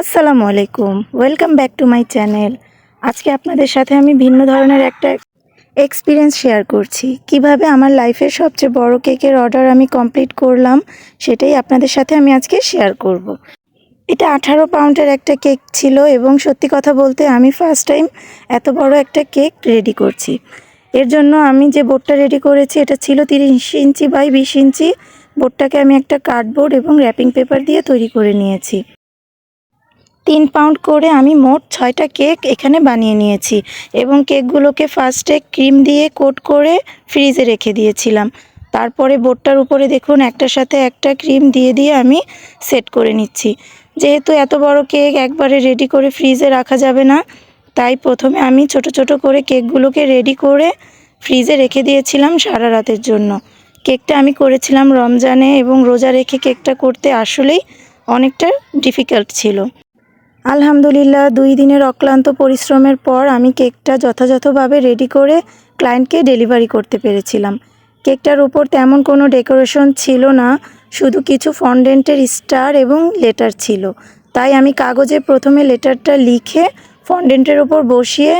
আসসালামু আলাইকুম। Welcome back to my channel আজকে আপনাদের সাথে আমি ভিন্ন ধরনের একটা এক্সপিরিয়েন্স শেয়ার করছি। কীভাবে আমার লাইফের সবচেয়ে বড় কেকের অর্ডার আমি কমপ্লিট করলাম, সেটাই আপনাদের সাথে আমি আজকে শেয়ার করব। এটা আঠারো পাউন্ডের একটা কেক ছিল এবং সত্যি কথা বলতে আমি ফার্স্ট টাইম এত বড় একটা কেক রেডি করছি। এর জন্য আমি যে বোর্ডটা রেডি করেছি, এটা ছিল তিরিশ ইঞ্চি বাই বিশ ইঞ্চি। বোর্ডটাকে আমি একটা কার্ডবোর্ড এবং র্যাপিং পেপার দিয়ে তৈরি করে নিয়েছি। তিন পাউন্ড করে আমি মোট ছয়টা কেক এখানে বানিয়ে নিয়েছি এবং কেকগুলোকে ফার্স্টে ক্রিম দিয়ে কোট করে ফ্রিজে রেখে দিয়েছিলাম। তারপরে বোর্ডটার উপরে দেখুন একটার সাথে একটা ক্রিম দিয়ে দিয়ে আমি সেট করে নিচ্ছি। যেহেতু এত বড় কেক একবারে রেডি করে ফ্রিজে রাখা যাবে না, তাই প্রথমে আমি ছোট ছোট করে কেকগুলোকে রেডি করে ফ্রিজে রেখে দিয়েছিলাম সারা রাতের জন্য। কেকটা আমি করেছিলাম রমজানে এবং রোজা রেখে কেকটা করতে আসলেই অনেকটা ডিফিকাল্ট ছিল। আলহামদুলিল্লাহ, দুই দিনের অক্লান্ত পরিশ্রমের পর আমি কেকটা যথাযথভাবে রেডি করে ক্লায়েন্টকে ডেলিভারি করতে পেরেছিলাম। কেকটার উপর তেমন কোনো ডেকোরেশন ছিল না, শুধু কিছু ফন্ডেন্টের স্টার এবং লেটার ছিল। তাই আমি কাগজে প্রথমে লেটারটা লিখে ফন্ডেন্টের উপর বসিয়ে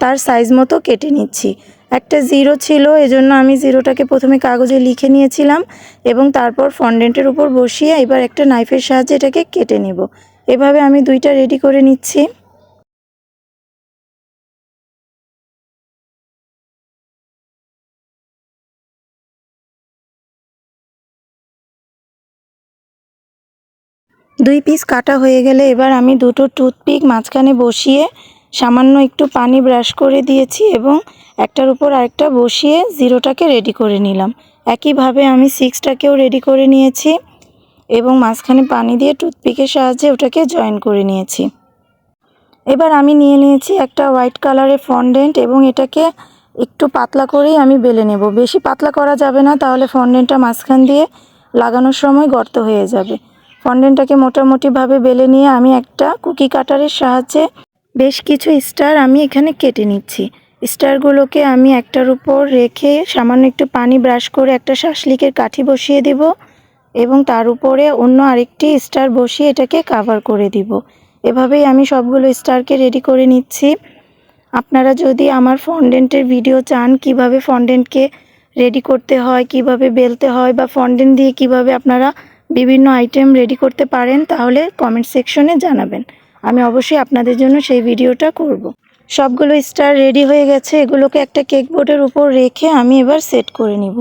তার সাইজ মতো কেটে নিচ্ছি। একটা জিরো ছিল, এজন্য আমি জিরোটাকে প্রথমে কাগজে লিখে নিয়েছিলাম এবং তারপর ফন্ডেন্টের উপর বসিয়ে এবার একটা নাইফের সাহায্যে এটাকে কেটে নেব। এভাবে আমি দুইটা রেডি করে নিচ্ছি। দুই পিস কাটা হয়ে গেলে এবার আমি দুটো টুথপিক মাঝখানে বসিয়ে সামান্য একটু পানি ব্রাশ করে দিয়েছি এবং একটার উপর আরেকটা বসিয়ে জিরোটাকে রেডি করে নিলাম। একইভাবে আমি সিক্সটাকেও রেডি করে নিয়েছি। এবং মাঝখানে পানি দিয়ে টুথপিকের সাহায্যে ওটাকে জয়েন করে নিয়েছি। এবার আমি নিয়ে নিয়েছি একটা হোয়াইট কালারের ফন্ডেন্ট এবং এটাকে একটু পাতলা করেই আমি বেলে নেব। বেশি পাতলা করা যাবে না, তাহলে ফন্ডেন্টটা মাঝখান দিয়ে লাগানোর সময় গর্ত হয়ে যাবে। ফন্ডেন্টটাকে মোটামুটিভাবে বেলে নিয়ে আমি একটা কুকি কাটারের সাহায্যে বেশ কিছু স্টার আমি এখানে কেটে নিচ্ছি। স্টারগুলোকে আমি একটার উপর রেখে সামান্য একটু পানি ব্রাশ করে একটা শাসলিকের কাঠি বসিয়ে দেব। এবং তার উপরে অন্য আরেকটি স্টার বসিয়ে এটাকে কাভার করে দিব। এভাবেই আমি সবগুলো স্টারকে রেডি করে নিচ্ছি। আপনারা যদি আমার ফন্ডেন্টের ভিডিও চান, কীভাবে ফন্ডেন্টকে রেডি করতে হয়, কীভাবে বেলতে হয় বা ফন্ডেন্ট দিয়ে কীভাবে আপনারা বিভিন্ন আইটেম রেডি করতে পারেন, তাহলে কমেন্ট সেকশনে জানাবেন। আমি অবশ্যই আপনাদের জন্য সেই ভিডিওটা করব। সবগুলো স্টার রেডি হয়ে গেছে। এগুলোকে একটা কেক বোর্ডের উপর রেখে আমি এবার সেট করে নিব।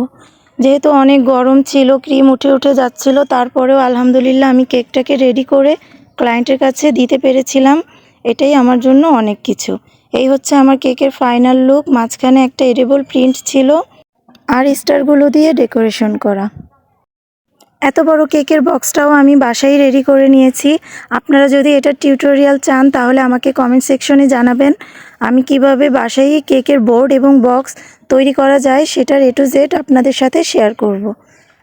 যেহেতু অনেক গরম ছিল, ক্রিম উঠে উঠে যাচ্ছিল, তারপরেও আলহামদুলিল্লাহ আমি কেকটাকে রেডি করে ক্লায়েন্টের কাছে দিতে পেরেছিলাম। এটাই আমার জন্য অনেক কিছু। এই হচ্ছে আমার কেকের ফাইনাল লুক মাঝখানে একটা এডেবল প্রিন্ট ছিল, আর স্টারগুলো দিয়ে ডেকোরেশন করা। এত বড় কেকের বক্সটাও আমি বাসায় রেডি করে নিয়েছি। আপনারা যদি এটা টিউটোরিয়াল চান, তাহলে আমাকে কমেন্ট সেকশনে জানাবেন। আমি কীভাবে বাসায় কেকের বোর্ড এবং বক্স তৈরি করা যায় সেটার এ টু জেড আপনাদের সাথে শেয়ার করব।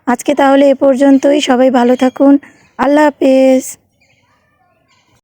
আজকে তাহলে এ পর্যন্তই। সবাই ভালো থাকুন। আল্লাহ হাফেজ।